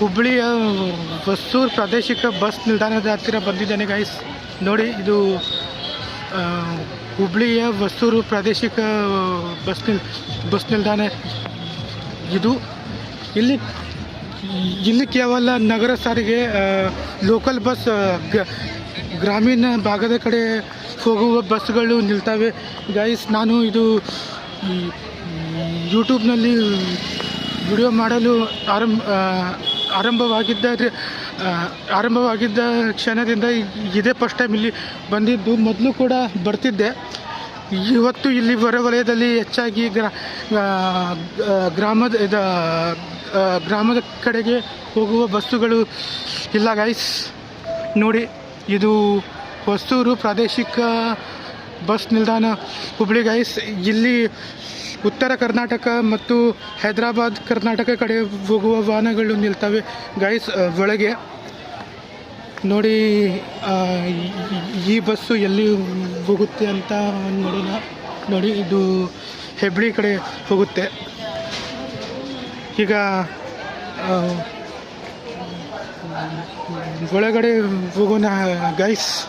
ಹುಬ್ಬಳ್ಳಿಯ ಹೊಸೂರು ಪ್ರಾದೇಶಿಕ ಬಸ್ ನಿಲ್ದಾಣದ ಹತ್ತಿರ ಬಂದಿದ್ದೇನೆ ಗೈಸ್ ನೋಡಿ, ಇದು ಹುಬ್ಬಳ್ಳಿಯ ಹೊಸೂರು ಪ್ರಾದೇಶಿಕ ಬಸ್ ನಿಲ್, ಬಸ್ ನಿಲ್ದಾಣ ಇದು. ಇಲ್ಲಿ ಇಲ್ಲಿ ಕೇವಲ ನಗರ ಸಾರಿಗೆ ಲೋಕಲ್ ಬಸ್ ಗ್ರಾಮೀಣ ಭಾಗದ ಕಡೆ ಹೋಗುವ ಬಸ್ಗಳು ನಿಲ್ತವೆ. ಗೈಸ್ ನಾನು ಇದು ಯೂಟ್ಯೂಬ್ನಲ್ಲಿ ವಿಡಿಯೋ ಮಾಡಲು ಆರಂಭ ಆರಂಭವಾಗಿದ್ದ ಆರಂಭವಾಗಿದ್ದ ಕ್ಷಣದಿಂದ ಇದೇ ಫಸ್ಟ್ ಟೈಮ್ ಇಲ್ಲಿ ಬಂದಿದ್ದು. ಮೊದಲು ಕೂಡ ಬರ್ತಿದ್ದೆ. ಇವತ್ತು ಇಲ್ಲಿ ಹೊರವಲಯದಲ್ಲಿ ಹೆಚ್ಚಾಗಿ ಗ್ರಾಮದ, ಇದ ಗ್ರಾಮದ ಕಡೆಗೆ ಹೋಗುವ ಬಸ್ಸುಗಳು ಇಲ್ಲ ಗೈಸ್ ನೋಡಿ, ಇದು ಹೊಸೂರು ಪ್ರಾದೇಶಿಕ ಬಸ್ ನಿಲ್ದಾಣ ಹುಬ್ಳಿ ಗೈಸ್ ಇಲ್ಲಿ ಉತ್ತರ ಕರ್ನಾಟಕ ಮತ್ತು ಹೈದರಾಬಾದ್ ಕರ್ನಾಟಕ ಕಡೆ ಹೋಗುವ ವಾಹನಗಳು ನಿಲ್ತವೆ. ಗೈಸ್ ಒಳಗೆ ನೋಡಿ ಈ- ಬಸ್ಸು ಎಲ್ಲಿ ಹೋಗುತ್ತೆ ಅಂತ ನೋಡೋಣ. ನೋಡಿ, ಇದು ಹೆಬ್ಳಿ ಕಡೆ ಹೋಗುತ್ತೆ. ಈಗ ಒಳಗಡೆ ಹೋಗೋಣ ಗೈಸ್